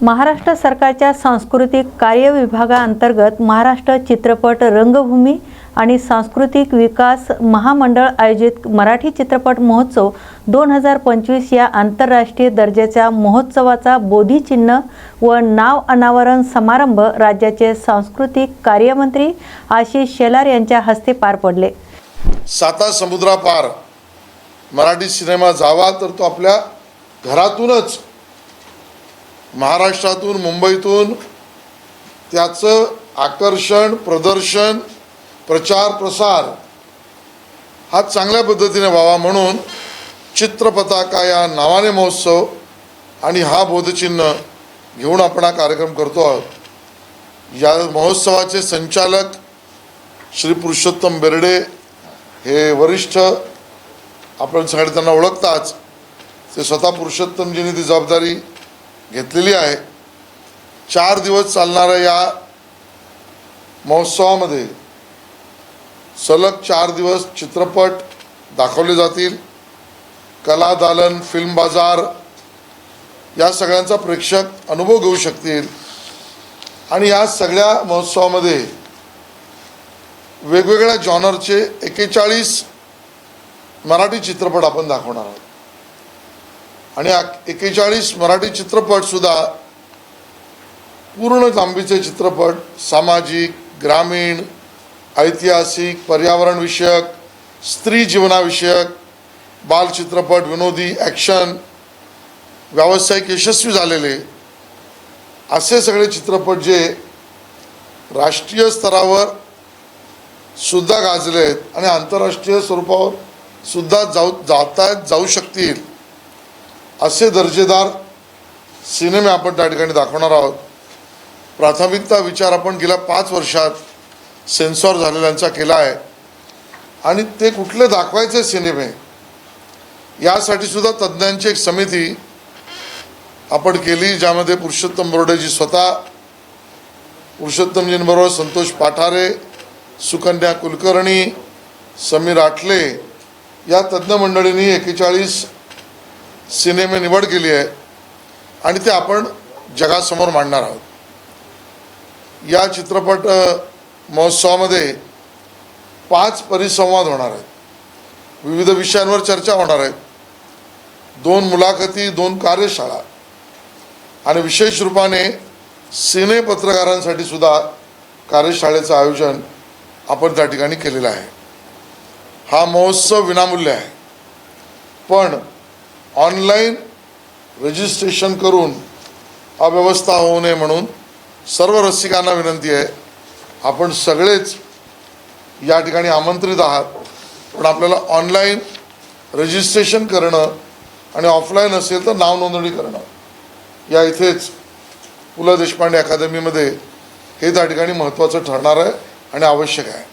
महाराष्ट्र सरकारच्या सांस्कृतिक कार्य विभागाअंतर्गत महाराष्ट्र चित्रपट रंगभूमी आणि सांस्कृतिक विकास महामंडळ आयोजित मराठी चित्रपट महोत्सव दोन हजार पंचवीस या आंतरराष्ट्रीय दर्जाच्या महोत्सवाचा बोधीचिन्ह व नाव अनावरण समारंभ राज्याचे सांस्कृतिक कार्यमंत्री आशिष शेलार यांच्या हस्ते पार पडले. साता समुद्रापार मराठी सिनेमा जावा तर तो आपल्या घरातूनच महाराष्ट्रातून मुंबईतून त्याचं आकर्षण प्रदर्शन प्रचार प्रसार हा चांगल्या पद्धतीने व्हावा म्हणून चित्रपताका या नावाने महोत्सव आणि हा बोधचिन्ह घेऊन आपण हा कार्यक्रम करतो आहोत. या महोत्सवाचे संचालक श्री पुरुषोत्तम बेर्डे हे वरिष्ठ आपण सगळे त्यांना ओळखताच ते स्वतः पुरुषोत्तमजींनी ती जबाबदारी घेतलेली आहे. चार दिवस चालणाऱ्या या महोत्सवामध्ये सलग चार दिवस चित्रपट दाखवले जातील. कला दालन फिल्म बाजार या सगळ्यांचा प्रेक्षक अनुभव घेऊ शकतील. आणि या सगळ्या महोत्सवामध्ये वेगवेगळ्या जॉनरचे एकेचाळीस मराठी चित्रपट आपण दाखवणार आहोत. आणि एकेचाळीस मराठी चित्रपटसुद्धा पूर्ण लांबीचे चित्रपट सामाजिक ग्रामीण ऐतिहासिक पर्यावरणविषयक स्त्री जीवनाविषयक बालचित्रपट विनोदी ॲक्शन व्यावसायिक यशस्वी झालेले असे सगळे चित्रपट जे राष्ट्रीय स्तरावर सुद्धा गाजले आहेत आणि आंतरराष्ट्रीय स्वरूपावर सुद्धा जाऊ जाता जाऊ शकतील. असे दर्जेदार सिनेमे आपण त्या ठिकाणी दाखवणार आहोत. प्राथमिकता विचार आपण गेल्या पाच वर्षात सेन्सॉर झालेल्यांचा केला आहे. आणि ते कुठले दाखवायचे सिनेमे यासाठी सुद्धा तज्ज्ञांची एक समिती आपण केली ज्यामध्ये पुरुषोत्तम बोर्डेजी स्वतः पुरुषोत्तमजींबरोबर संतोष पाठारे सुकन्या कुलकर्णी समीर आटले या तज्ज्ञ मंडळींनी एकेचाळीस सिनेमे निवड केली आहे आणि ते आपण जगासमोर मांडणार आहोत. या चित्रपट महोत्सवामध्ये पाच परिसंवाद होणार आहेत. विविध विषयांवर चर्चा होणार आहेत दोन मुलाखती दोन कार्यशाळा आणि विशेष रूपाने सिने पत्रकारांसाठी सुद्धा कार्यशाळेचं आयोजन आपण त्या ठिकाणी केलेलं आहे. हा महोत्सव विनामूल्य आहे. पण ऑनलाईन रजिस्ट्रेशन करून अव्यवस्था होऊ नये म्हणून सर्व रसिकांना विनंती आहे आपण सगळेच या ठिकाणी आमंत्रित आहात पण आपल्याला ऑनलाईन रजिस्ट्रेशन करणं आणि ऑफलाईन असेल तर नाव नोंदणी करणं. या इथेच पु ल देशपांडे अकादमीमध्ये हे त्या ठिकाणी महत्त्वाचं ठरणार आहे आणि आवश्यक आहे.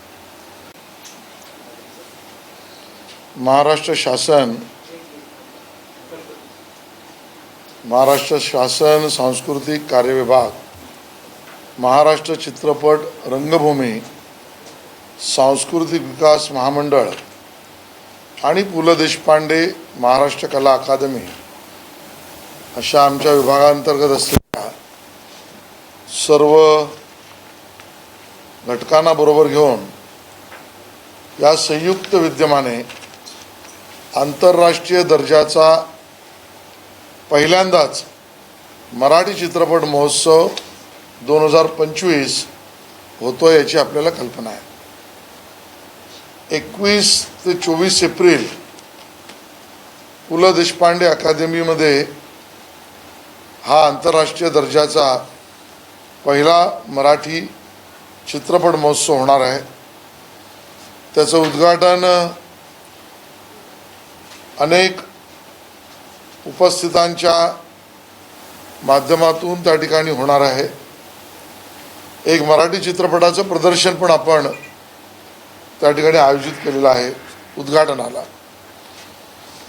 महाराष्ट्र शासन महाराष्ट्र शासन सांस्कृतिक कार्य विभाग महाराष्ट्र चित्रपट रंगभूमी सांस्कृतिक विकास महामंडळ आणि पु ल देशपांडे महाराष्ट्र कला अकादमी अशा आमच्या विभागांतर्गत असलेल्या सर्व घटकांना बरोबर घेऊन या संयुक्त विद्यमाने आंतरराष्ट्रीय दर्जाचा पहिल्यांदाच मराठी चित्रपट महोत्सव दोन हजार पंचवीस होतो याची आपल्याला कल्पना आहे. एकवीस ते चोवीस एप्रिल पु ल देशपांडे अकादमीमध्ये हा आंतरराष्ट्रीय दर्जाचा पहिला मराठी चित्रपट महोत्सव होणार आहे. त्याचं उद्घाटन अनेक उपस्थितांच्या माध्यमातून त्या ठिकाणी होणार आहे. एक मराठी चित्रपटाचं प्रदर्शन पण आपण त्या ठिकाणी आयोजित केलेलं आहे उद्घाटनाला.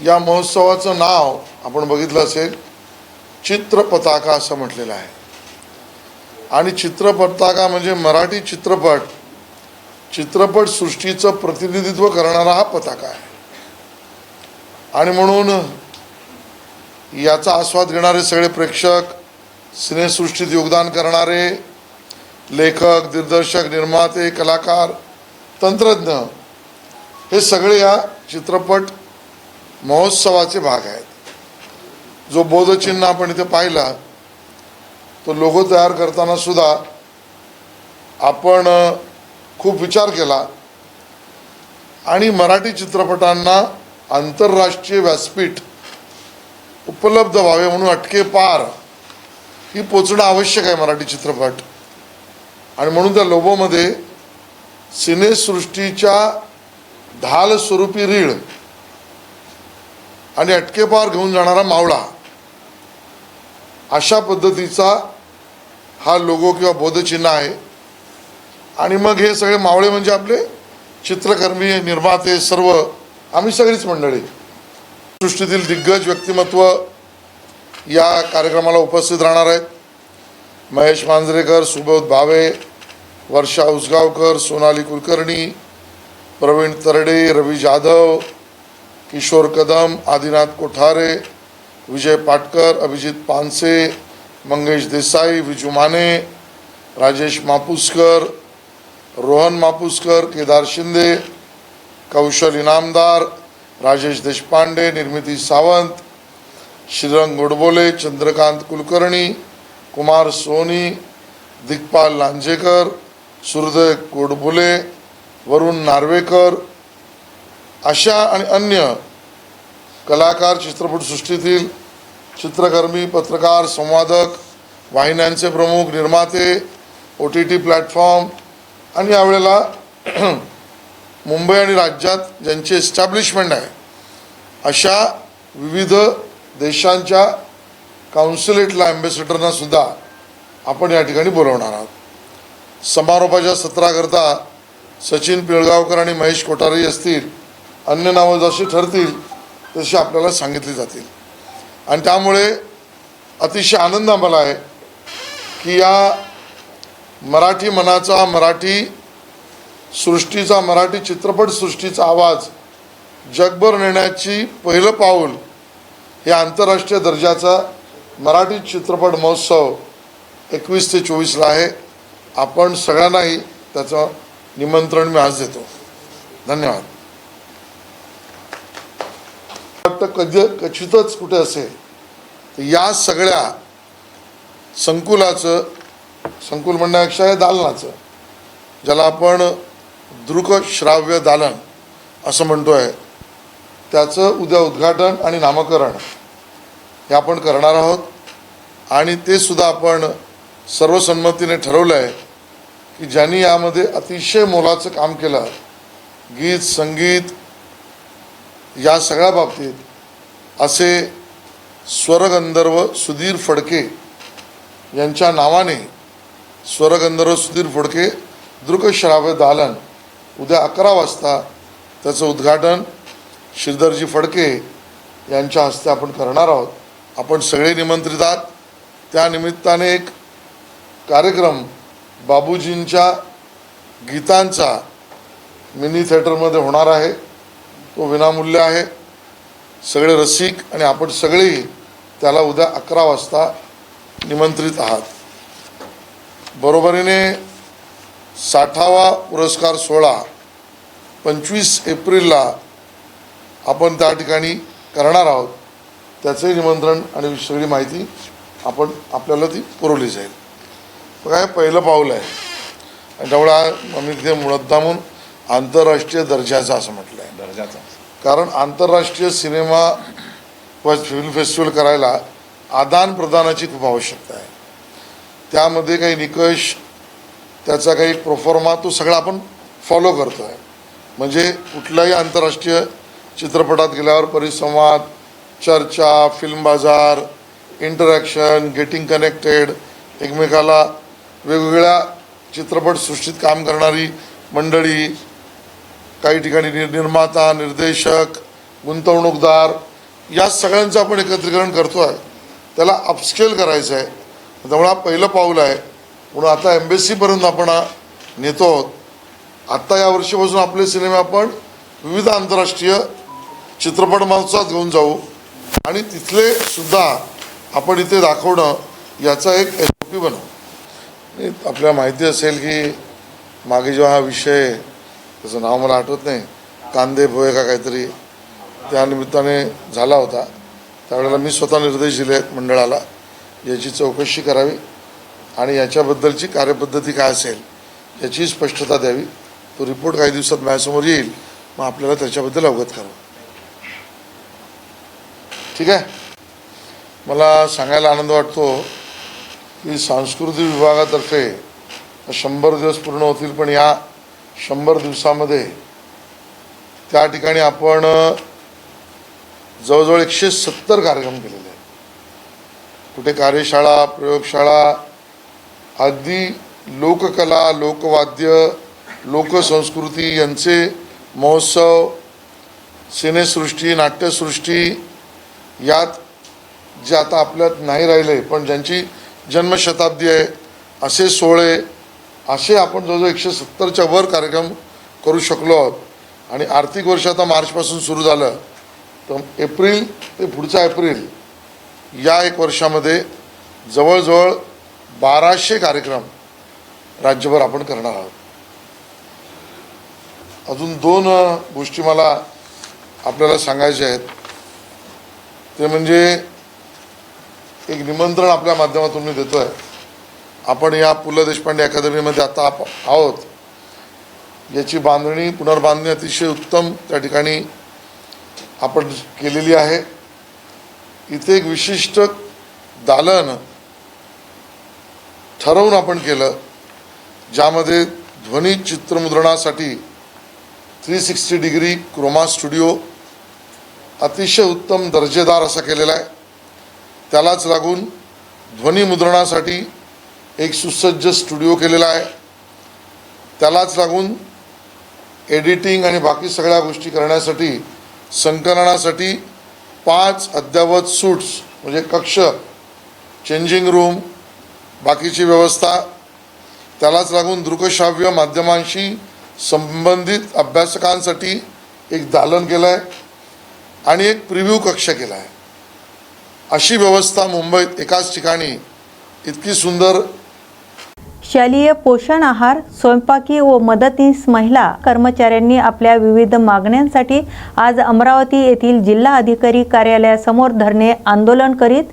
या महोत्सवाचं नाव आपण बघितलं असेल चित्रपताका असं म्हटलेलं आहे. आणि चित्रपताका म्हणजे मराठी चित्रपट चित्रपट सृष्टीचं प्रतिनिधित्व करणारा हा पताका आहे. आणि म्हणून याचा आस्वाद घेणारे सगळे प्रेक्षक सिनेसृष्टीत योगदान करणारे लेखक दिग्दर्शक निर्माते कलाकार तंत्रज्ञ हे सगळे या चित्रपट महोत्सवाचे भाग आहेत. जो बोधचिन्ह आपण इथे पाहिला तो लोगो तयार करताना सुद्धा आपण खूप विचार केला. आणि मराठी चित्रपटांना आंतरराष्ट्रीय व्यासपीठ उपलब्ध व्हावे म्हणून अटके पार ही पोचणं आवश्यक आहे मराठी चित्रपट. आणि म्हणून त्या लोगोमध्ये सिनेसृष्टीच्या ढाल स्वरूपी रीळ आणि अटकेपार घेऊन जाणारा मावळा अशा पद्धतीचा हा लोगो किंवा बोधचिन्ह आहे. आणि मग हे सगळे मावळे म्हणजे आपले चित्रकर्मी निर्माते सर्व आम्ही सगळीच मंडळी. सृष्टीतील दिग्गज व्यक्तिमत्व या कार्यक्रमाला उपस्थित राहणार आहेत. महेश मांजरेकर सुबोध भावे वर्षा उसगावकर सोनाली कुलकर्णी प्रवीण तरडे रवी जाधव किशोर कदम आदिनाथ कोठारे विजय पाटकर अभिजित पानसे मंगेश देसाई विजू माने राजेश मापुसकर रोहन मापुसकर केदार शिंदे कौशल इनामदार राजेश देशपांडे निर्मिती सावंत श्रीरंग गोडबोले चंद्रकांत कुलकर्णी कुमार सोनी दिग्पाल लांजेकर सुहृदय गोडबोले वरुण नार्वेकर अशा आणि अन्य कलाकार चित्रपटसृष्टीतील चित्रकर्मी पत्रकार संवादक वाहिन्यांचे प्रमुख निर्माते ओ टी टी प्लॅटफॉर्म आणि यावेळेला मुंबई आणि राज्यात ज्यांचे एस्टॅब्लिशमेंट आहे अशा विविध देशांच्या काउन्सिलेटला ॲम्बेसेडरनासुद्धा आपण या ठिकाणी बोलवणार आहोत. समारोपाच्या सत्राकरता सचिन पिळगावकर आणि महेश कोठारी असतील अन्य नावं जशी ठरतील तशी आपल्याला सांगितली जातील. आणि त्यामुळे अतिशय आनंद आम्हाला आहे की या मराठी मनाचा मराठी सृष्टीचा मराठी चित्रपट सृष्टीचा आवाज जगभर नेण्याची पहिलं पाऊल हे आंतरराष्ट्रीय दर्जाचा मराठी चित्रपट महोत्सव एकवीस ते चोवीसला आहे. आपण सगळ्यांनाही त्याचं निमंत्रण मी आज देतो. धन्यवाद. वाटतं कधी क्वचितच कुठे असेल तर या सगळ्या संकुलाचं संकुल म्हणण्यापेक्षा हे दालनाचं ज्याला आपण दृकश्राव्य दालन असं म्हणतो आहे त्याचं उद्या उद्घाटन आणि नामकरण हे आपण करणार आहोत. आणि ते सुद्धा आपण सर्वसंमतीने ठरवलं आहे की ज्यांनी यामध्ये अतिशय मोलाचं काम केलं गीत संगीत या सगळ्या बाबतीत असे स्वरगंधर्व सुधीर फडके यांच्या नावाने स्वरगंधर्व सुधीर फडके दृकश्राव्य दालन उद्या अकरा वाजता त्याचं उद्घाटन श्रीधरजी फडके यांच्या हस्ते आपण करणार आहोत. आपण सगळे निमंत्रित आहात. त्या निमित्ताने एक कार्यक्रम बाबूजींच्या गीतांचा मिनी थिएटरमध्ये होणार आहे. तो विनामूल्य आहे. सगळे रसिक आणि आपण सगळेही त्याला उद्या अकरा वाजता निमंत्रित आहात. बरोबरीने साठावा पुरस्कार सोहळा पंचवीस एप्रिलला आपण त्या ठिकाणी करणार आहोत. त्याचंही निमंत्रण आणि सगळी माहिती आपण आपल्याला ती पुरवली जाईल. बघा हे पहिलं पाऊल आहे. आणि त्यामुळे आम्ही तिथे मुळद्दामून आंतरराष्ट्रीय दर्जाचा असं म्हटलं आहे दर्जाचा. कारण आंतरराष्ट्रीय सिनेमा व फिल्म फेस्टिवल करायला आदान प्रदानाची खूप आवश्यकता आहे. त्यामध्ये काही निकष त्याचा काही प्रोफॉर्मा तो सगळा आपण फॉलो करतो आहे म्हणजे कुठल्याही आंतरराष्ट्रीय चित्रपटात गेल्यावर परिसंवाद चर्चा फिल्म बाजार इंटरॅक्शन गेटिंग कनेक्टेड एकमेकाला वेगवेगळ्या चित्रपटसृष्टीत काम करणारी मंडळी काही ठिकाणी निर निर्माता निर्देशक गुंतवणूकदार या सगळ्यांचं आपण एकत्रीकरण करतो आहे त्याला अपस्केल करायचं आहे त्यामुळे हा पहिलं पाऊल आहे. म्हणून आता एम्बेसीपर्यंत आपण नेतो. आहोत आत्ता या वर्षीपासून आपले सिनेमे आपण विविध आंतरराष्ट्रीय चित्रपट महोत्सवात घेऊन जाऊ. आणि तिथले सुद्धा आपण इथे दाखवणं याचा एक एस ओ पी बनवू. आपल्याला माहिती असेल की मागे जेव्हा हा विषय त्याचं नाव मला आठवत नाही. कांदे पोहे का काहीतरी त्या निमित्ताने झाला होता. त्यावेळेला मी स्वतः निर्देश दिले आहेत मंडळाला. याची चौकशी करावी. आणि याच्याबद्दलची कार्यपद्धती काय असेल याची स्पष्टता द्यावी. तो रिपोर्ट काही दिवसात माझ्यासमोर येईल मग आपल्याला त्याच्याबद्दल अवगत करावं. ठीक आहे? मला सांगायला आनंद वाटतो की सांस्कृतिक विभागातर्फे शंभर दिवस पूर्ण होतील पण या शंभर दिवसामध्ये त्या ठिकाणी आपण जवळजवळ एकशे सत्तर कार्यक्रम केलेले आहेत. कुठे कार्यशाळा प्रयोगशाळा अगदी लोककला लोकवाद्य लोकसंस्कृती यांचे महोत्सव सिनेसृष्टी नाट्यसृष्टी यात जे आता आपल्यात नाही राहिले पण ज्यांची जन्मशताब्दी आहे असे सोहळे असे आपण जवळजवळ एकशे सत्तरच्या वर कार्यक्रम करू शकलो आहोत. आणि आर्थिक वर्ष आता मार्चपासून सुरू झालं. तर एप्रिल ते पुढचा एप्रिल या एक वर्षामध्ये जवळजवळ बाराशे कार्यक्रम राज्यभर आपण करणार आहोत. अजून दोन गोष्टी मला आपल्याला सांगायच्या आहेत. ते म्हणजे एक निमंत्रण आपल्या माध्यमातून मी देतो आहे आपण या पु ल देशपांडे अकादमीमध्ये आता आप आहोत. याची बांधणी पुनर्बांधणी अतिशय उत्तम त्या ठिकाणी आपण केलेली आहे. इथे एक विशिष्ट दालन ठरवून आपण केलं ज्यामध्ये ध्वनी चित्रमुद्रणासाठी three sixty degree chroma studio अतिशय उत्तम दर्जेदार असा केलेला आहे. त्यालाच लागून ध्वनीमुद्रणासाठी एक सुसज्ज स्टुडिओ केलेला आहे. त्यालाच लागून एडिटिंग आणि बाकी सगळ्या गोष्टी करण्यासाठी संकलनासाठी पाच अद्ययावत सूट्स म्हणजे कक्ष चेंजिंग रूम बाकीची व्यवस्था त्यालाच लागून दृकश्राव्य माध्यमांशी संबंधित अभ्यासकांसाठी एक दालन केलं आहे आणि एक प्रिव्ह्यू कक्ष केला आहे अशी व्यवस्था मुंबईत एकाच ठिकाणी इतकी सुंदर शालेय पोषण आहार स्वयंपाकी व मदतनीस महिला कर्मचाऱ्यांनी आपल्या विविध मागण्यांसाठी आज अमरावती येथील जिल्हा अधिकारी कार्यालयासमोर धरणे आंदोलन करीत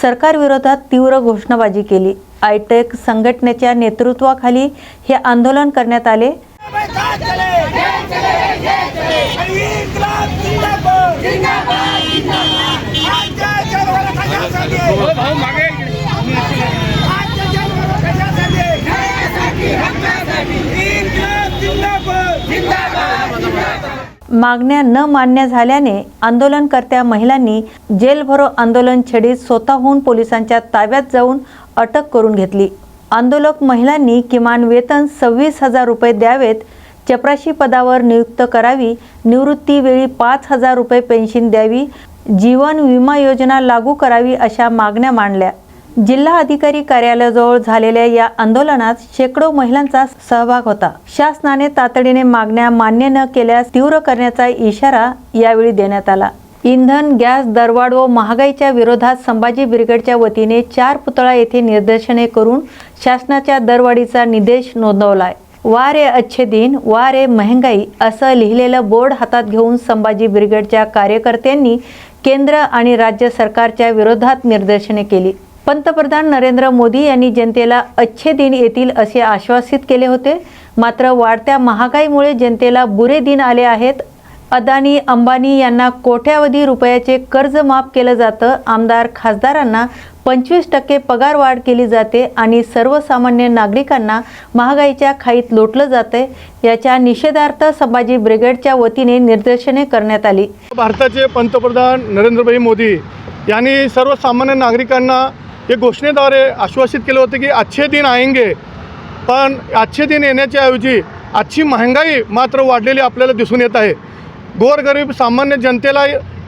सरकारविरोधात तीव्र घोषणाबाजी केली. आयटेक संघटनेच्या नेतृत्वाखाली हे आंदोलन करण्यात आले. मागण्या न मान्य झाल्याने आंदोलनकर्त्या महिलांनी जेलभरो आंदोलन छेडीत स्वतःहून पोलिसांच्या ताब्यात जाऊन अटक करून घेतली. आंदोलक महिलांनी किमान वेतन सव्वीस हजार रुपये द्यावेत चपराशी पदावर नियुक्त करावी निवृत्तीवेळी पाच हजार रुपये पेन्शन द्यावी जीवन विमा योजना लागू करावी अशा मागण्या मांडल्या. जिल्हा अधिकारी कार्यालयाजवळ झालेल्या या आंदोलनात शेकडो महिलांचा सहभाग होता. शासनाने तातडीने मागण्या मान्य न केल्यास तीव्र करण्याचा इशारा यावेळी देण्यात आला. इंधन गॅस दरवाढ व महागाईच्या विरोधात संभाजी ब्रिगेडच्या वतीने चार पुतळा येथे निदर्शने करून शासनाच्या दरवाढीचा निदेश नोंदवलाय. वा रे अच्छे दिन वा रे महंगाई असं लिहिलेलं बोर्ड हातात घेऊन संभाजी ब्रिगेडच्या कार्यकर्त्यांनी केंद्र आणि राज्य सरकारच्या विरोधात निदर्शने केली. पंतप्रधान नरेंद्र मोदी यांनी जनतेला अच्छे दिन येतील असे आश्वासित केले होते. मात्र वाढत्या महागाईमुळे जनतेला बुरे दिन आले आहेत. अदानी अंबानी यांना कोट्यावधी रुपयाचे कर्ज माफ केलं जातं. आमदार खासदारांना पंचवीस टक्के पगार वाढ केली जाते आणि सर्वसामान्य नागरिकांना महागाईच्या खाईत लोटलं जाते याच्या निषेधार्थ संभाजी ब्रिगेडच्या वतीने निदर्शने करण्यात आली. भारताचे पंतप्रधान नरेंद्रभाई मोदी यांनी सर्वसामान्य नागरिकांना हे घोषणेद्वारे आश्वासित केले होते की अच्छे दिन आएंगे पण अच्छे दिन येण्याच्या ऐवजी आजची महागाई मात्र वाढलेली आपल्याला दिसून येत आहे. गोरगरीब सामान्य जनतेला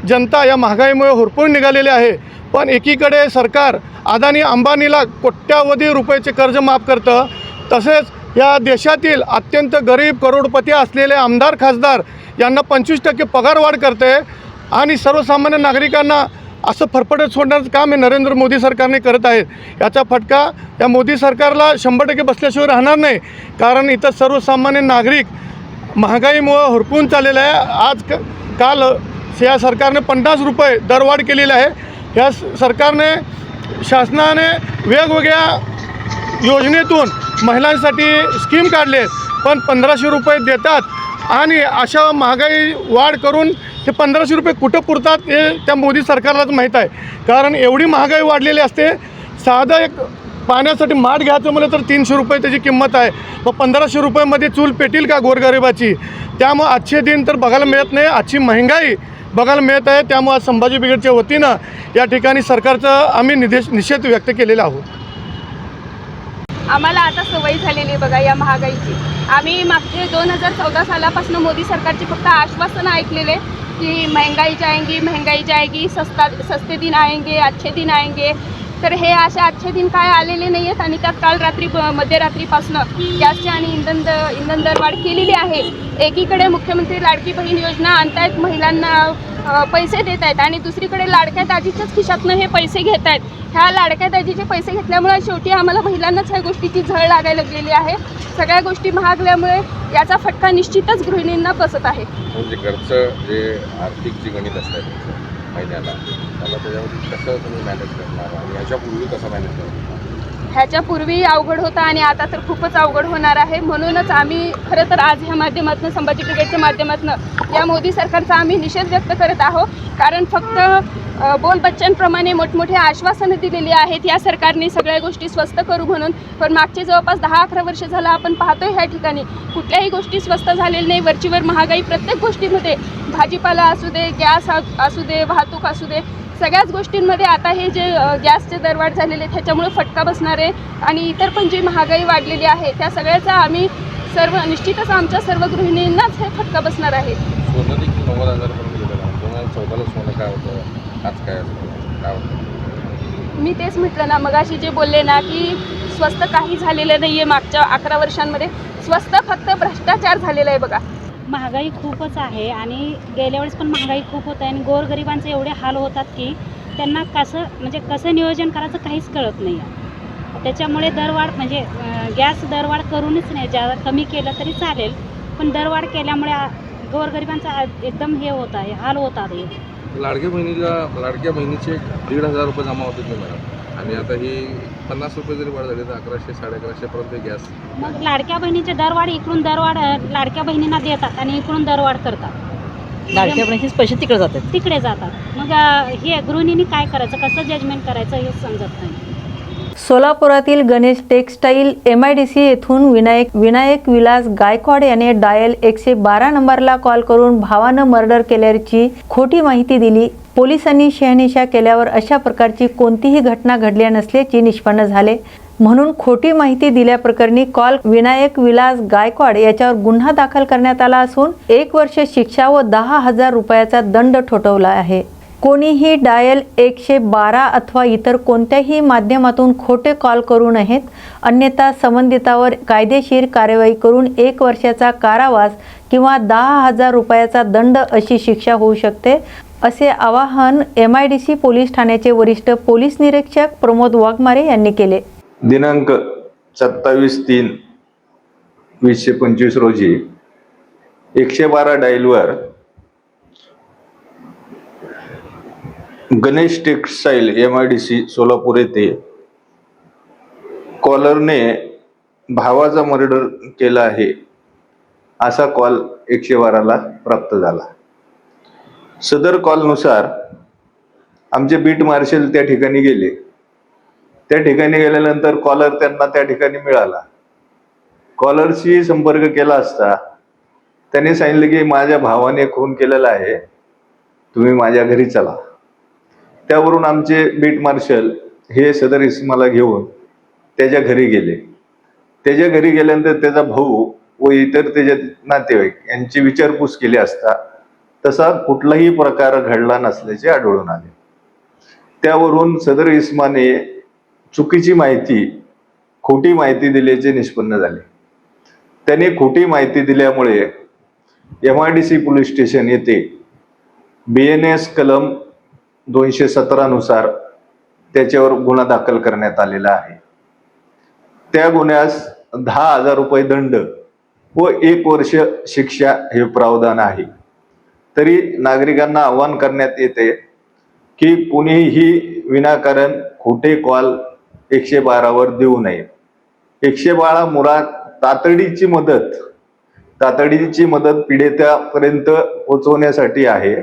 जनता या महागाईमुळे होरपळून निघालेली आहे पण एकीकडे सरकार अदानी अंबानीला कोट्यावधी रुपयाचे कर्ज माफ करतं तसेच या देशातील अत्यंत गरीब करोडपती असलेले आमदार खासदार यांना पंचवीस टक्के पगार वाढ करते आणि सर्वसामान्य नागरिकांना असं फरफटत सोडण्याचं काम हे नरेंद्र मोदी सरकारने करत आहेत याचा फटका या मोदी सरकारला शंभर टक्के बसल्याशिवाय राहणार नाही. कारण इथं सर्वसामान्य नागरिक महागाईमुळं हुरपून चाललेलं आहे. आज क काल या सरकारने पन्नास रुपये दरवाढ केलेली आहे. या सरकारने शासनाने वेगवेगळ्या योजनेतून महिलांसाठी स्कीम काढले पण पंधराशे रुपये देतात. आणि अशा महागाई वाढ करून ते पंधराशे रुपये कुठं पुरतात हे त्या मोदी सरकारलाच माहीत आहे. कारण एवढी महागाई वाढलेली असते साधं एक पाण्यासाठी माठ घ्यायचं म्हणलं तर तीनशे रुपये त्याची किंमत आहे. मग पंधराशे रुपयामध्ये चूल पेटील का गोरगरिबाची? त्यामुळं आजचे दिन तर बघायला मिळत नाही आजची महंगाई बघायला मिळत आहे. त्यामुळं आज संभाजी ब्रिगेडच्या वतीनं या ठिकाणी सरकारचं आम्ही निदेश निषेध व्यक्त केलेला आहोत. आम्हाला आता सवय झालेली आहे बघा या महागाईची. आम्ही मागचे दोन हजार चौदा सालापासून मोदी सरकारचे फक्त आश्वासनं ऐकलेले की महंगाई जाएंगी महंगाई जाएगी सस्ता सस्ते दिन आएंगे अच्छे दिन आएंगे. तर हे असे आजचे दिन काय आलेले नाही आहेत आणि त्यात काल रात्री ब- मध्यरात्रीपासनं गॅसची आणि इंधन द इंधन दरवाढ केलेली आहे. एकीकडे मुख्यमंत्री लाडकी बहीण योजना आणतायत महिलांना पैसे देत आहेत आणि दुसरीकडे लाडक्या दाजीच्याच खिशातनं हे पैसे घेत आहेत ह्या लाडक्या दाजीचे पैसे घेतल्यामुळे शेवटी आम्हाला महिलांनाच ह्या गोष्टीची झळ लागायला लागलेली आहे. सगळ्या गोष्टी महागल्यामुळे याचा फटका निश्चितच गृहिणींना बसत आहे. म्हणजे घरचं जे आर्थिक जी गणित असतात महिन्याला त्याला त्याच्यावरती कसं तुम्ही मॅनेज करणार आणि याच्यापूर्वी कसं मॅनेज करणार? ह्याच्यापूर्वी अवघड होता आणि आता तर खूपच अवघड होणार आहे. म्हणूनच आम्ही खरं तर आज ह्या माध्यमातून संभाजी ब्रिगेडच्या माध्यमातून या मोदी सरकारचा आम्ही निषेध व्यक्त करत आहोत. कारण फक्त बोल बच्चनप्रमाणे मोठमोठी आश्वासनं दिलेली आहेत. या सरकारने सगळ्या गोष्टी स्वस्त करू म्हणून. पण मागचे जवळपास दहा अकरा वर्ष झालं आपण पाहतोय ह्या ठिकाणी. कुठल्याही गोष्टी स्वस्त झालेल्या नाही. वरचीवर महागाई प्रत्येक गोष्टीमध्ये. भाजीपाला असू दे गॅस असू दे वाहतूक असू दे. सगळ्याच गोष्टींमध्ये आता हे जे गॅसचे दरवाढ झालेले आहेत, त्याच्यामुळे फटका बसणार आहे आणि इतर पण जी महागाई वाढलेली आहे त्या सगळ्याचा आम्ही सर्व निश्चितच आमच्या सर्व गृहिणींनाच हे फटका बसणार आहे. मी तेच म्हटलं ना मगाशी जे बोलले ना की स्वस्त काही झालेलं नाही आहे मागच्या अकरा वर्षांमध्ये स्वस्त फक्त भ्रष्टाचार झालेला आहे बघा. महागाई खूपच आहे आणि गेल्या वेळेस पण महागाई खूप होत आहे आणि गोरगरिबांचे एवढे हाल होतात की त्यांना कसं म्हणजे कसं नियोजन करायचं काहीच कळत नाही. आहे त्याच्यामुळे दरवाढ म्हणजे गॅस दरवाढ करूनच नाही. ज्या कमी केलं तरी चालेल. पण दरवाढ केल्यामुळे गोरगरिबांचा एकदम हे होत आहे हाल होतात हे लाडक्या बहिणीला लाडक्या बहिणीचे दीड हजार रुपये जमा होते मॅडम. आणि आता ही पन्नास रुपये जरी वाढ झाली तर अकराशे साडे अकराशेपर्यंत गॅस मग लाडक्या बहिणीचे दरवाढ इकडून दरवाढ अं, लाडक्या बहिणींना देतात आणि इकडून दरवाढ करतात. लाडक्या बहिणीचे पैसे तिकडे जातात. तिकडे जातात. मग अं, हे गृहिणींनी काय करायचं? कसं जजमेंट करायचं हे समजत नाही. सोलापुरातील Ganesh textile M I D C येथून विनायक विनायक विलास गायकवाड याने डायल एकशे बारा नंबरला कॉल करून भावानं मर्डर केल्याची खोटी माहिती दिली पोलिसांनी शहानिशा केल्यावर अशा प्रकारची कोणतीही घटना घडल्या नसल्याचे निष्पन्न झाले. म्हणून खोटी माहिती दिल्याप्रकरणी कॉल विनायक विलास गायकवाड याच्यावर गुन्हा दाखल करण्यात आला असून एक वर्ष शिक्षा व दहा हजार रुपयाचा दंड ठोठवला आहे. कोणीही डायल एकशे बारा अथवा इतर कोणत्याही माध्यमातून खोटे कॉल करू नयेत. अन्यथा संबंधितावर कायदेशीर कारवाई करून एक वर्षाचा कारावास किंवा दहा हजार रुपयाचा दंड अशी शिक्षा होऊ शकते. असे आवाहन M I D C police ठाण्याचे वरिष्ठ पोलीस निरीक्षक प्रमोद वाघमारे यांनी केले. दिनांक सत्तावीस तीन वीसशे पंचवीस रोजी एकशे बारा डायलवर Ganesh textile M I D C Solapur येथे कॉलरने भावाचा मर्डर केला आहे असा कॉल एकशे बाराला प्राप्त झाला. सदर कॉलनुसार आमचे बीट मार्शल त्या ठिकाणी गेले. त्या ठिकाणी गेल्यानंतर कॉलर त्यांना त्या ठिकाणी मिळाला. कॉलरशी संपर्क केला असता त्याने सांगितलं की माझ्या भावाने खून केलेला आहे तुम्ही माझ्या घरी चला. त्यावरून आमचे बीट मार्शल हे सदर इसमाला घेऊन त्याच्या घरी गेले. त्याच्या घरी गेल्यानंतर त्याचा भाऊ व इतर त्याच्या नातेवाईक यांची विचारपूस केली असता तसा कुठलाही प्रकार घडला नसल्याचे आढळून आले. त्यावरून सदर इस्माने चुकीची माहिती खोटी माहिती दिल्याचे निष्पन्न झाले. त्याने खोटी माहिती दिल्यामुळे M I D C police station येथे बी एन एस कलम दोनशे सतरानुसार त्याच्यावर गुन्हा दाखल करण्यात आलेला आहे. त्या गुन्ह्यास दहा हजार रुपये दंड व एक वर्ष शिक्षा हे प्रावधान आहे. तरी नागरिकांना आवाहन करण्यात येते की कुणीही विनाकारण खोटे कॉल एकशे बारावर देऊ नये. एकशे बारा मुळात तातडीची मदत तातडीची मदत पीडितापर्यंत पोहोचवण्यासाठी आहे.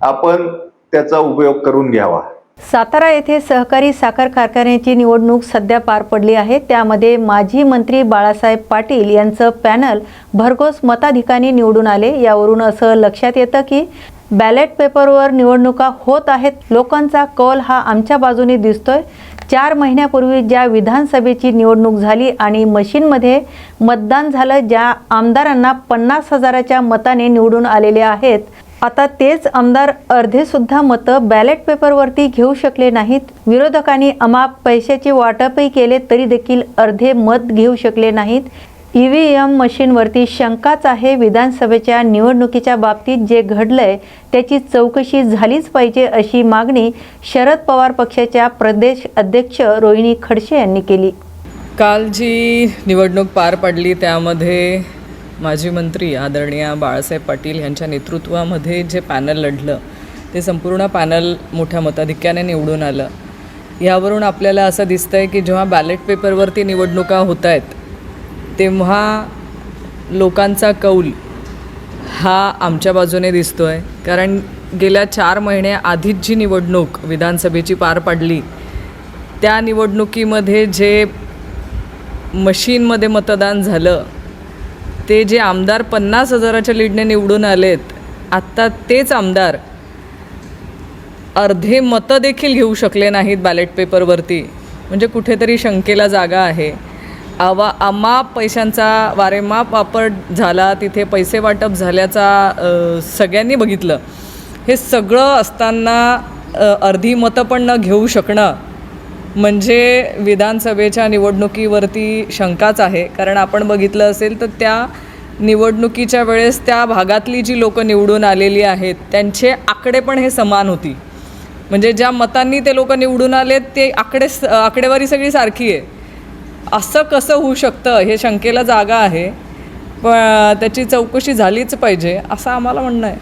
आपण त्याचा उपयोग करून घ्यावा. सातारा येथे सहकारी साखर कारखान्याची निवडणूक सध्या पार पडली आहे. त्यामध्ये माजी मंत्री बाळासाहेब पाटील यांचं पॅनल भरघोस मताधिकाने निवडून आले. यावरून असं लक्षात येतं की बॅलेट पेपरवर निवडणुका होत आहेत. लोकांचा कौल हा आमच्या बाजूने दिसतोय. चार महिन्यापूर्वी ज्या विधानसभेची निवडणूक झाली आणि मशीनमध्ये मतदान झालं ज्या आमदारांना पन्नास हजाराच्या मताने निवडून आलेले आहेत आता तेच आमदार अर्धे सुद्धा मतं बॅलेट पेपरवरती घेऊ शकले नाहीत. विरोधकांनी अमाप पैशाचे वाटपही केले तरी देखील अर्धे मत घेऊ शकले नाहीत. ई व्ही एम मशीनवरती शंकाच आहे विधानसभेच्या निवडणुकीच्या बाबतीत जे घडलंय त्याची चौकशी झालीच पाहिजे अशी मागणी शरद पवार पक्षाच्या प्रदेश अध्यक्ष रोहिणी खडसे यांनी केली. काल जी निवडणूक पार पडली त्यामध्ये माजी मंत्री आदरणीय बाळासाहेब पाटील यांच्या नेतृत्वामध्ये जे पॅनल लढलं ते संपूर्ण पॅनल मोठ्या मताधिक्याने निवडून आलं. यावरून आपल्याला असं दिसतं आहे की जेव्हा बॅलेट पेपरवरती निवडणुका होत आहेत तेव्हा लोकांचा कौल हा आमच्या बाजूने दिसतो आहे कारण गेल्या चार महिने आधीच जी निवडणूक विधानसभेची पार पडली त्या निवडणुकीमध्ये जे मशीनमध्ये मतदान झालं ते जे आमदार पन्नास हजाराच्या लीडने निवडून आलेत आत्ता तेच आमदार अर्धे मतं देखील घेऊ शकले नाहीत बॅलेट पेपरवरती म्हणजे कुठेतरी शंकेला जागा आहे. आवा अमाप पैशांचा वारेमाप वापर झाला तिथे पैसे वाटप झाल्याचा सगळ्यांनी बघितलं. हे सगळं असताना अर्धी मतं पण न घेऊ शकणं म्हणजे विधानसभेच्या निवडणुकीवरती शंकाच आहे. कारण आपण बघितलं असेल तर त्या निवडणुकीच्या वेळेस त्या भागातली जी लोकं निवडून आलेली आहेत त्यांचे आकडे पण हे समान होती. म्हणजे ज्या मतांनी ते लोक निवडून आलेत ते आकडे आकडेवारी सगळी सारखी आहे. असं कसं होऊ शकतं हे शंकेला जागा आहे. पण त्याची चौकशी झालीच पाहिजे असं आम्हाला म्हणणं आहे.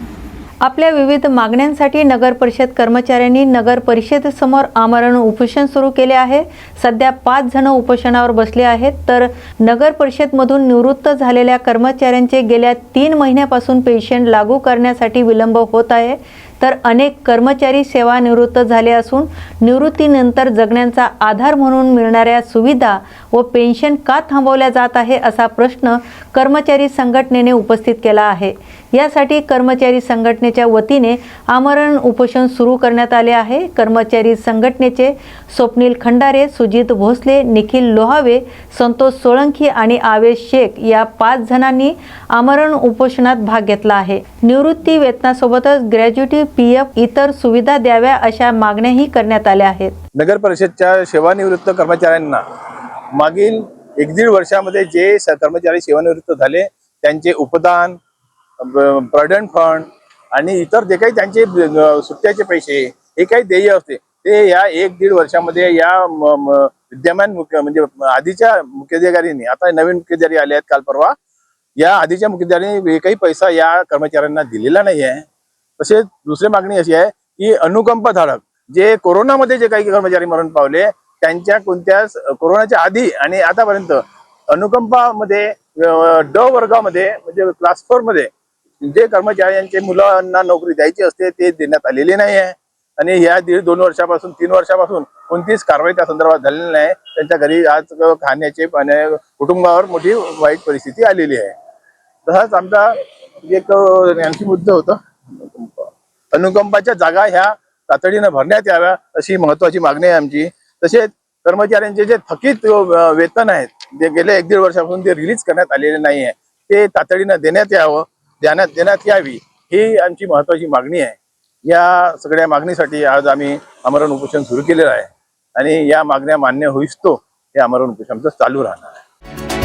आपल्या विविध मागण्यांसाठी नगर परिषद कर्मचाऱ्यांनी नगर परिषदेसमोर आमरण उपोषण सुरू केले आहे. सध्या पाच जण उपोषणावर बसले आहेत. तर नगर परिषदमधून निवृत्त झालेल्या कर्मचाऱ्यांचे गेल्या तीन महिन्यापासून पेन्शन लागू करण्यासाठी विलंब होत आहे. तर अनेक कर्मचारी सेवानिवृत्त झाले असून निवृत्तीनंतर जगण्याचा आधार म्हणून मिळणाऱ्या सुविधा व पेन्शन का थांबवल्या जात आहे असा प्रश्न कर्मचारी संघटनेने उपस्थित केला आहे. यासाठी कर्मचारी संघटनेच्या वतीने आमरण उपोषण सुरू करण्यात आले आहे. कर्मचारी संघटनेचे स्वप्नील खंडारे सुजित भोसले निखिल लोहावे संतोष सोळंकी आणि आवेश शेख या पाच जणांनी आमरण उपोषणात भाग घेतला आहे. निवृत्ती वेतनासोबतच ग्रॅज्युटी पी एफ इतर सुविधा द्याव्या अशा मागण्याही करण्यात आल्या आहेत. नगर परिषदच्या सेवानिवृत्त कर्मचाऱ्यांना मागील एक दीड वर्षामध्ये जे कर्मचारी सेवानिवृत्त झाले त्यांचे उपदान प्रॉव्हिडंट फंड आणि इतर जे काही त्यांचे सुट्ट्याचे पैसे हे काही देय असते. ते या एक दीड वर्षामध्ये या विद्यमान मुख्य म्हणजे आधीच्या मुख्याधिकाऱ्यांनी आता नवीन मुख्याधिकारी आले आहेत काल परवा या आधीच्या मुख्याधिकाऱ्यांनी काही पैसा या कर्मचाऱ्यांना दिलेला नाही आहे. तसेच दुसरी मागणी अशी आहे की अनुकंप धारक जे कोरोनामध्ये जे काही कर्मचारी मरण पावले त्यांच्या कोणत्याच कोरोनाच्या आधी आणि आतापर्यंत अनुकंपामध्ये ड वर्गामध्ये म्हणजे क्लास फोरमध्ये जे कर्मचाऱ्यांचे मुलांना नोकरी द्यायची असते ते देण्यात आलेले नाही आहे. आणि या दीड दोन वर्षापासून तीन वर्षापासून कोणतीच कारवाई त्या संदर्भात झालेली नाही. त्यांच्या घरी आज खाण्याचे पाण्या कुटुंबावर मोठी वाईट परिस्थिती आलेली आहे. तसाच आमचा एक आणखी मुद्दा होता. अनुकंपाच्या जागा ह्या तातडीनं भरण्यात याव्या अशी महत्वाची मागणी आहे आमची. तसेच कर्मचाऱ्यांचे जे थकीत वेतन आहेत जे गेल्या एक दीड वर्षापासून ते रिलीज करण्यात आलेले नाही आहे ते तातडीनं देण्यात यावं देण्यात देण्यात यावी ही आमची महत्वाची मागणी आहे. या सगळ्या मागणीसाठी आज आम्ही आमरण उपोषण सुरू केलेलं आहे आणि या मागण्या मान्य होईस्तो हे आमरण उपोषण आमचं चालू राहणार आहे.